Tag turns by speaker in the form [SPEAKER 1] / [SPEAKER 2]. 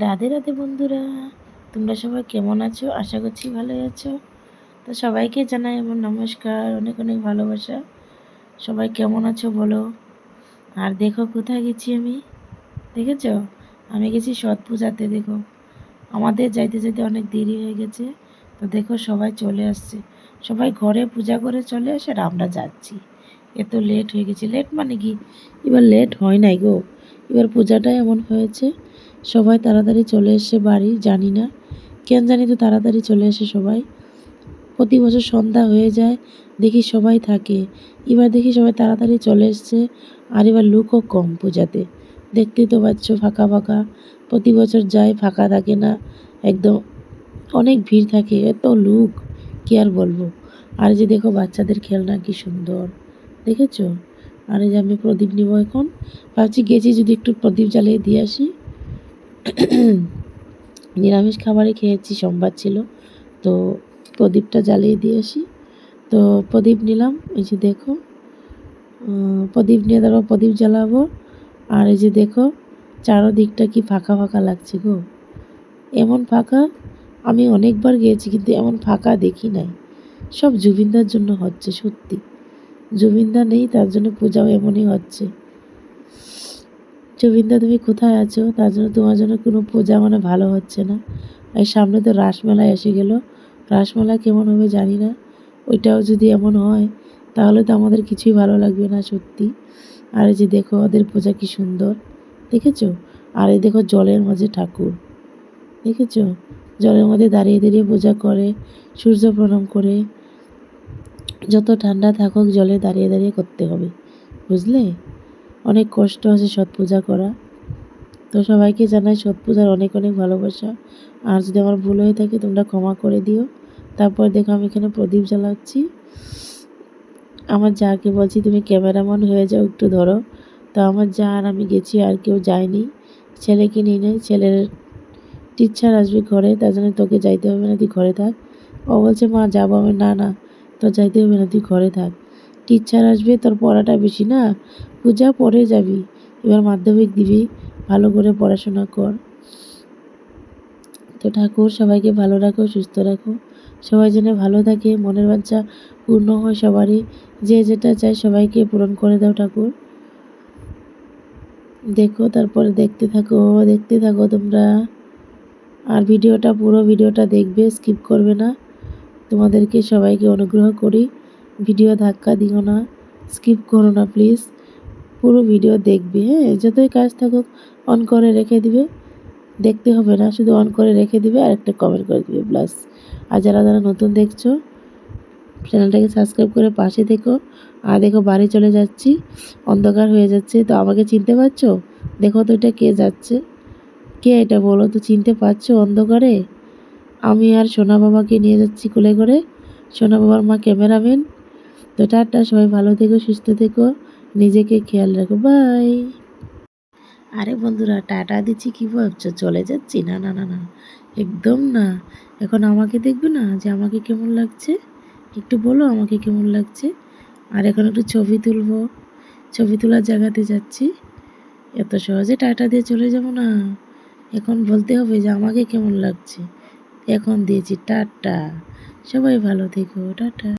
[SPEAKER 1] রাধে রাধে বন্ধুরা, তোমরা সবাই কেমন আছো? আশা করছি ভালো আছো। তো সবাইকে জানাই আমার নমস্কার, অনেক অনেক ভালোবাসা। সবাই কেমন আছো বলো? আর দেখো, কোথায় গেছি আমি? দেখেছ? আমি গেছি সৎ পূজাতে, দেখো। আমাদের যাইতে যাইতে অনেক দেরি হয়ে গেছে। তো দেখো, সবাই চলে আসছে। সবাই ঘরে পূজা করে চলে আসে আর আমরা যাচ্ছি। এত লেট হয়ে গেছে। লেট মানে কি? এবার লেট হয় নাই গো। এবার পূজাটাই এমন হয়েছে সবাই তাড়াতাড়ি চলে এসে বাড়ি, জানি না। কেন জানি তো তাড়াতাড়ি চলে এসে সবাই। প্রতি বছর সন্ধ্যা হয়ে যায়, দেখি সবাই থাকে। এবার দেখি সবাই তাড়াতাড়ি চলে এসছে, আর এবার লুকও কম পূজাতে। দেখতেই তো পাচ্ছ ফাঁকা ফাঁকা। প্রতি বছর যায় ফাঁকা থাকে না। একদম অনেক ভিড় থাকে, এত লুক, কি আর বলব? আর যে দেখো বাচ্চাদের খেলনা কি সুন্দর। দেখেছ? আর যে আমি প্রদীপ নিব এখন। ভাবছি গেছি যদি একটু প্রদীপ জ্বালিয়ে দিয়ে আসি। নিরামিষ খাবারই খেয়েছি, সোমবার ছিল। তো প্রদীপটা জ্বালিয়ে দিয়ে আসি। তো প্রদীপ নিলাম, এই যে দেখো প্রদীপ নিয়ে তারপর প্রদীপ জ্বালাবো। আর এই যে দেখো, চারোদিকটা কি ফাঁকা ফাঁকা লাগছে গো। এমন ফাঁকা, আমি অনেকবার গিয়েছি, কিন্তু এমন ফাঁকা দেখি নাই। সব জুবিনদার জন্য হচ্ছে, সত্যি। জুবিনদা নেই, তার জন্য পূজাও এমনই হচ্ছে। জুবিনদা তুমি কোথায় আছো? তার জন্য তোমার জন্য কোনো পূজা মানে ভালো হচ্ছে না। এই সামনে তো রাসমেলা এসে গেল। রাসমেলা কেমন হবে জানি না। ওইটাও যদি এমন হয়, তাহলে তো আমাদের কিছুই ভালো লাগবে না সত্যি। আর এই যে দেখো, ওদের পূজা কি সুন্দর। দেখেছ? আর এই দেখো, জলের মাঝে ঠাকুর। দেখেছ? জলের মধ্যে দাঁড়িয়ে দাঁড়িয়ে পূজা করে, সূর্য প্রণাম করে। যত ঠান্ডা থাকুক, জলে দাঁড়িয়ে দাঁড়িয়ে করতে হবে। বুঝলে? অনেক কষ্ট আছে সৎ পূজা করা। তো সবাইকে জানাই সৎ পূজার অনেক অনেক ভালোবাসা। আর যদি আমার ভুল হয়ে থাকে, তোমরা ক্ষমা করে দিও। তারপর দেখো আমি এখানে প্রদীপ জ্বালাচ্ছি। আমার যাকে বলছি, তুমি ক্যামেরাম্যান হয়ে যাও, একটু ধরো। তো আমার যা আর আমি গেছি, আর কেউ যায়নি। ছেলেকে নিয়ে নেই, ছেলের টিচার আসবে ঘরে, তার জন্য তোকে যাইতে হবে না, তুই ঘরে থাক। ও বলছে, মা, যাব আমি। না না তো যাইতে হবে না, তুই ঘরে থাক। টিচার আসবে, তোর পড়াটা বেশি না? পূজা, পরে যাবি। এবার মাধ্যমিক দিবি, ভালো করে পড়াশোনা কর। তো ঠাকুর, সবাইকে ভালো রাখো, সুস্থ রাখো। সবাই যেন ভালো থাকে, মনের বাচ্চা পূর্ণ হয় সবারই। যে যেটা চায় সবাইকে পূরণ করে দাও ঠাকুর। দেখো, তারপরে দেখতে থাকো দেখতে থাকো তোমরা। আর ভিডিওটা, পুরো ভিডিওটা দেখবে, স্কিপ করবে না। তোমাদেরকে সবাইকে অনুগ্রহ করি। ভিডিও ধাক্কা দিও না, স্কিপ করো না প্লিজ। পুরো ভিডিও দেখবে হ্যাঁ? যতই কাজ থাকুক, অন করে রেখে দিবে। দেখতে হবে না, শুধু অন করে রেখে দিবে আর একটা কমেন্ট করে দিবে প্লাস আর যারা যারা নতুন দেখছ, চ্যানেলটাকে সাবস্ক্রাইব করে পাশে দেখো আর দেখো, বাড়ি চলে যাচ্ছি, অন্ধকার হয়ে যাচ্ছে, তো আমাকে চিনতে পারছ? দেখো তো এটা কে যাচ্ছে। কে এটা বলো তো, চিনতে পারছ অন্ধকারে? আমি আর সোনা বাবাকে নিয়ে যাচ্ছি কোলে করে। সোনা বাবার মা ক্যামেরাম্যান তো টাটা, সবাই ভালো থেকো, সুস্থ থেকো, নিজেকে খেয়াল রাখো বাই আরে বন্ধুরা, টাটা দিচ্ছি কী ভাবছ? চলে যাচ্ছি? না না না না, একদম না। এখন আমাকে দেখবে না যে আমাকে কেমন লাগছে? একটু বলো আমাকে কেমন লাগছে? আর এখন একটু ছবি তুলবো। ছবি তোলার জায়গাতে যাচ্ছি। এত সহজে টাটা দিয়ে চলে যাব না। এখন বলতে হবে যে আমাকে কেমন লাগছে? এখন দিয়েছি টাটা। সবাই ভালো থেকো, টাটা।